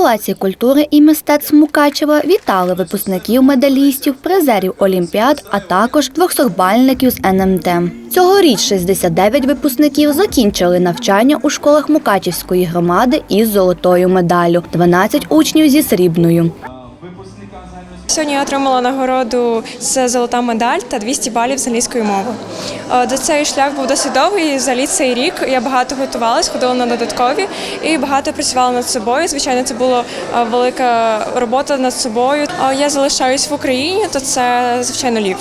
Палаці культури і мистецтв Мукачева вітали випускників медалістів, призерів Олімпіад, а також двохсотбальників з НМТ. Цьогоріч 69 випускників закінчили навчання у школах Мукачівської громади із золотою медаллю, 12 учнів зі срібною. Сьогодні я отримала нагороду це золота медаль та 200 балів з англійської мови. Е, До цей шлях був досить довгий. Взагалі цей рік я багато готувалась, ходила на додаткові і багато працювала над собою. Звичайно, це була е, велика робота над собою. Е, Я залишаюсь в Україні, то це звичайно лів.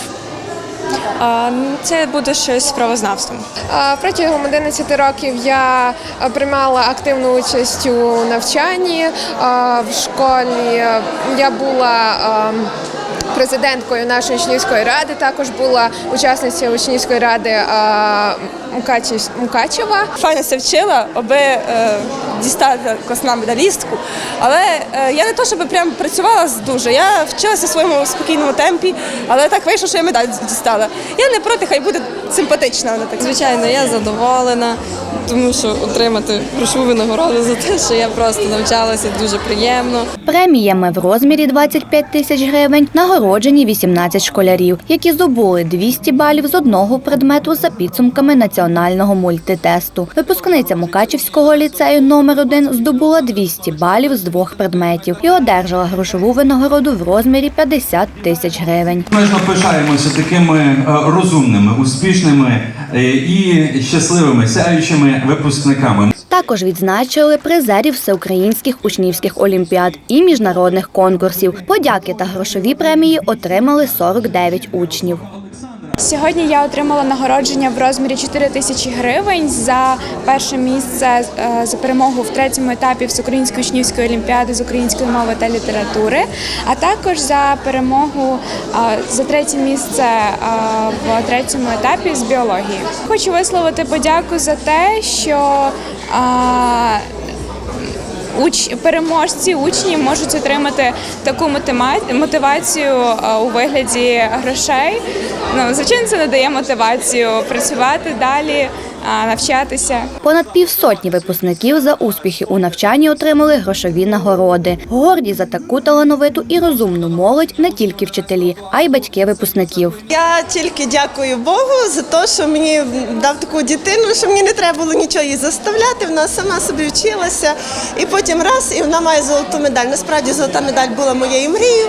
Е, Це буде щось з правознавством. Протягом 11 років я приймала активну участь у навчанні в школі. Я була а, президенткою нашої учнівської ради, також була учасницею учнівської ради Мукачева. Файно все вчила, аби е, дістати класна медалістку. Але е, я не то, щоб прям працювала дуже. Я вчилася в своєму спокійному темпі, але так вийшло, що я медаль дістала. Я не проти, хай буде симпатична вона так. Звичайно, я задоволена, тому що отримати грошову винагороду за те, що я просто навчалася, дуже приємно. Преміями в розмірі 25 тисяч гривень нагороджені 18 школярів, які здобули 200 балів з одного предмету за підсумками національного мультитесту. Випускниця Мукачівського ліцею номер 1 здобула 200 балів з двох предметів і одержала грошову винагороду в розмірі 50 тисяч гривень. Ми ж пишаємося такими е, розумними, успішними е, і щасливими, сяючими випускниками. Також відзначили призерів всеукраїнських учнівських олімпіад і міжнародних конкурсів. Подяки та грошові премії отримали 49 учнів. Сьогодні я отримала нагородження в розмірі 4 тисячі гривень за перше місце е, за перемогу в третьому етапі Всеукраїнської учнівської олімпіади з української мови та літератури, а також за перемогу е, за третє місце е, в третьому етапі з біології. Хочу висловити подяку за те, що уч переможці учні можуть отримати таку мотивацію е, у вигляді грошей. Ну звичайно, це надає мотивацію працювати далі, навчатися. Понад півсотні випускників за успіхи у навчанні отримали грошові нагороди. Горді за таку талановиту і розумну молодь не тільки вчителі, а й батьки випускників. Я тільки дякую Богу за те, що мені дав таку дитину, що мені не треба було нічого її заставляти. Вона сама собі вчилася, і потім раз, і вона має золоту медаль. Насправді золота медаль була моєю мрією,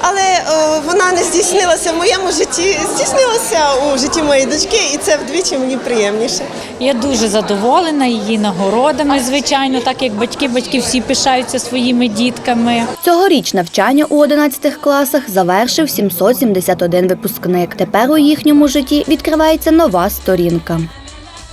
але е, вона не здійснилася в моєму житті, здійснилася у житті моєї дочки, і це вдвічі мені приємніше. Я дуже задоволена її нагородами, звичайно, так як батьки, батьки всі пишаються своїми дітками. Цьогоріч навчання у 11 класах завершив 771 випускник. Тепер у їхньому житті відкривається нова сторінка.